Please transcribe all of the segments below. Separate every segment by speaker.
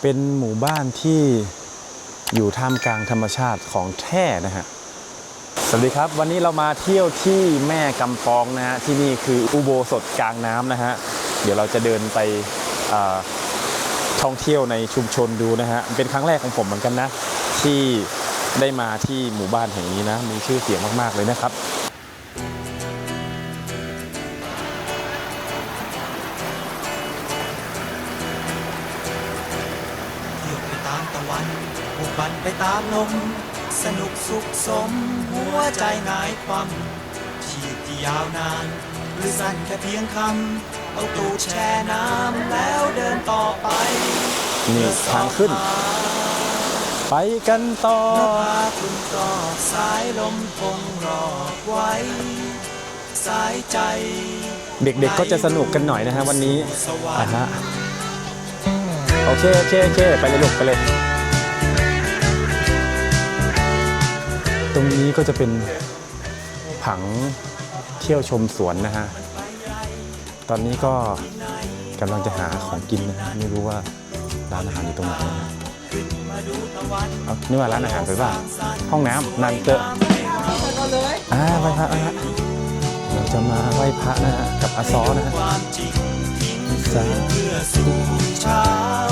Speaker 1: เป็นหมู่บ้านที่อยู่ท่ามกลางธรรมชาติของแท้นะฮะสวัสดีครับ วันนี้เรามาเที่ยวที่แม่กำปองนะฮะที่นี่คืออุโบสถกลางน้ำนะฮะเดี๋ยวเราจะเดินไปท่องเที่ยวในชุมชนดูนะฮะเป็นครั้งแรกของผมเหมือนกันนะ ที่ได้มาที่หมู่บ้านแห่งนี้นะมีชื่อเสียงมาก ๆ เลยนะครับ
Speaker 2: วันบุกบันไปตามลม สนุกสุขสม หัวใจหงายความชีพที่ยาวนาน หรือสั้นแค่เพียงคำเอาตูดแช่น้ำแล้วเดินต่อไป
Speaker 1: นี่ทางขึ้น ไปกันต่อ
Speaker 2: นภาคุณก็สายลมคงรอไว้ สายใจ
Speaker 1: เด็กๆ ก็จะสนุกกันหน่อยนะฮะวันนี้
Speaker 2: สวร
Speaker 1: อ่าร
Speaker 2: ค์
Speaker 1: ฮะโอเคโอเคโอเคไปเลยลูกไปเลย ตรงนี้ก็จะเป็นผังเที่ยวชมสวนนะฮะ ตอนนี้ก็กำลังจะหาของกินนะฮะ ไม่รู้ว่าร้านอาหารอยู่ตรงไหนนะฮะเอานี่ว่าร้านอาหารไปป่ะห้องน้ำนันเตอะอ่าไหว้พระไหว้พระเราจะมาไหว้พระนะฮะกับอาซอนะฮะ
Speaker 2: ความจริงทิ้ง
Speaker 1: สา
Speaker 2: เ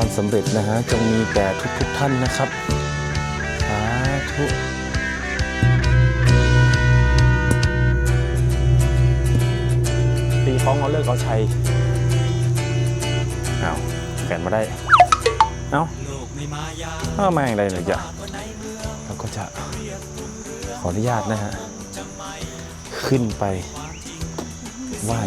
Speaker 2: ค
Speaker 1: วามสำเร็จนะฮะจงมีแก่ทุกๆท่านนะครับสาธุตีฟ้องเอาเลิกเอาชัยเอาแฟนมาได้ เอา
Speaker 2: โลกไม่มายา
Speaker 1: เอามาอย่างไรเนี่ยจะ
Speaker 2: เมือง
Speaker 1: เราก็จะขออนุญาตนะฮะ ขึ้นไปไหว้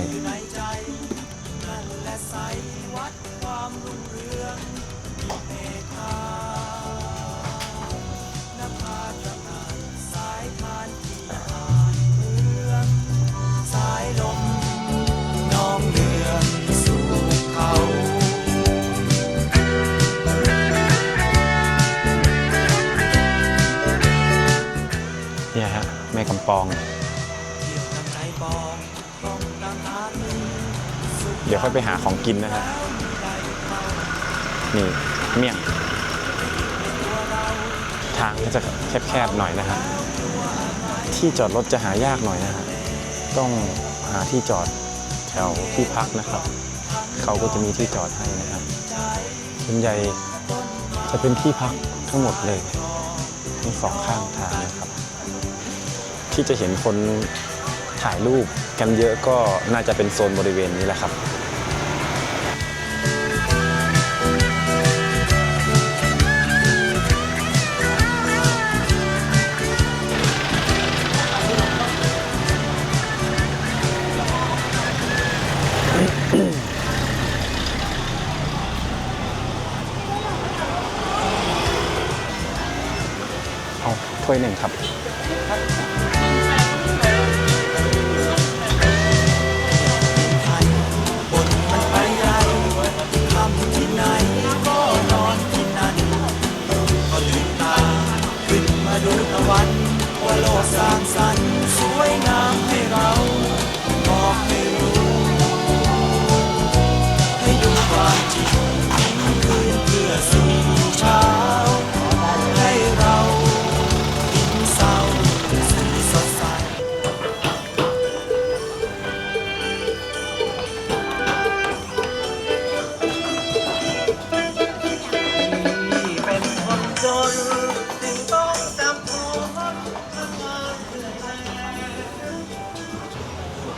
Speaker 2: สุข
Speaker 1: เดี๋ยวค่อยไปหาของกินนะฮะนี่เมี่ยง ทางก็จะแคบๆหน่อยนะฮะที่จอดรถจะหายากหน่อยนะฮะต้องหาที่จอดแถวที่พักนะครับ เขาก็จะมีที่จอดให้นะครับส่วนใหญ่จะเป็นที่พักทั้งหมดเลยทั้งสองข้างทางนะครับ ที่จะเห็นคนถ่ายรูปกันเยอะก็น่าจะเป็นโซนบริเวณนี้แหละครับ เอาถ้วยหนึ่งครับ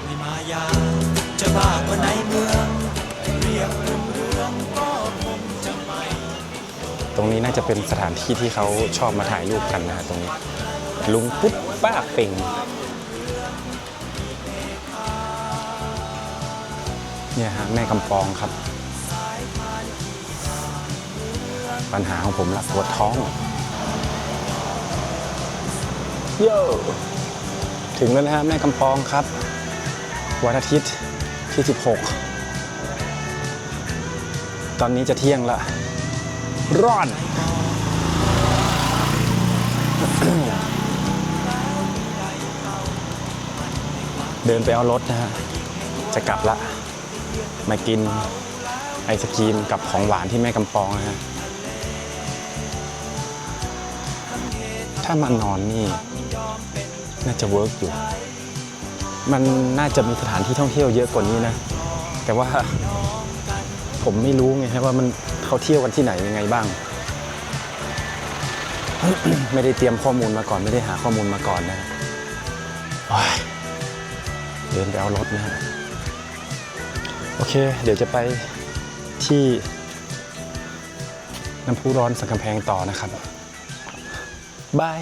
Speaker 2: ไม่มายา จะบ้ากว่าในเมือง เรียบเรืองเรืองก็คงจะไม่
Speaker 1: ตรงนี้น่าจะเป็นสถานที่ที่เขาชอบมาถ่ายรูปกันนะฮะตรงนี้ ลุงปุ๊บป้าเป่ง เนี่ยฮะแม่กำปองครับ ปัญหาของผมละปวดท้องโย่ถึงแล้วนะฮะแม่กำปองครับ วันอาทิตย์ที่ 16 ตอนนี้จะเที่ยงละร้อนเดินไปเอารถนะฮะ จะกลับละ มากินไอศกรีมกับของหวานที่แม่กำปองนะฮะ ถ้ามานอนนี่ น่าจะเวิร์กอยู่ มันน่าจะมีสถานที่ท่องเที่ยวเยอะกว่านี้นะ แต่ว่าผมไม่รู้ไงฮะว่ามันเขาเที่ยวกันที่ไหนยังไงบ้าง ไม่ได้เตรียมข้อมูลมาก่อนไม่ได้หาข้อมูลมาก่อนนะเดินไปเอารถนะฮะโอเค เดี๋ยวจะไปที่น้ำพุร้อนสังกำแพงต่อนะครับ บาย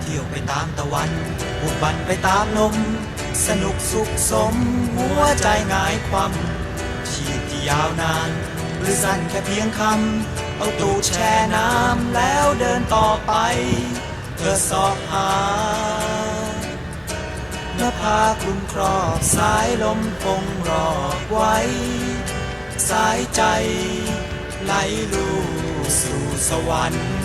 Speaker 2: เที่ยวไปตามตะวันบุกบันไปตามลมสนุกสุขสม หัวใจงายความชีพที่ยาวนาน หรือสั้นแค่เพียงคำเอาตูดแช่น้ำแล้วเดินต่อไป เพื่อสอบหา พระพาคุณครอบสายลมพงรอบไว้ สายใจ ไหลลู่สู่สวรรค์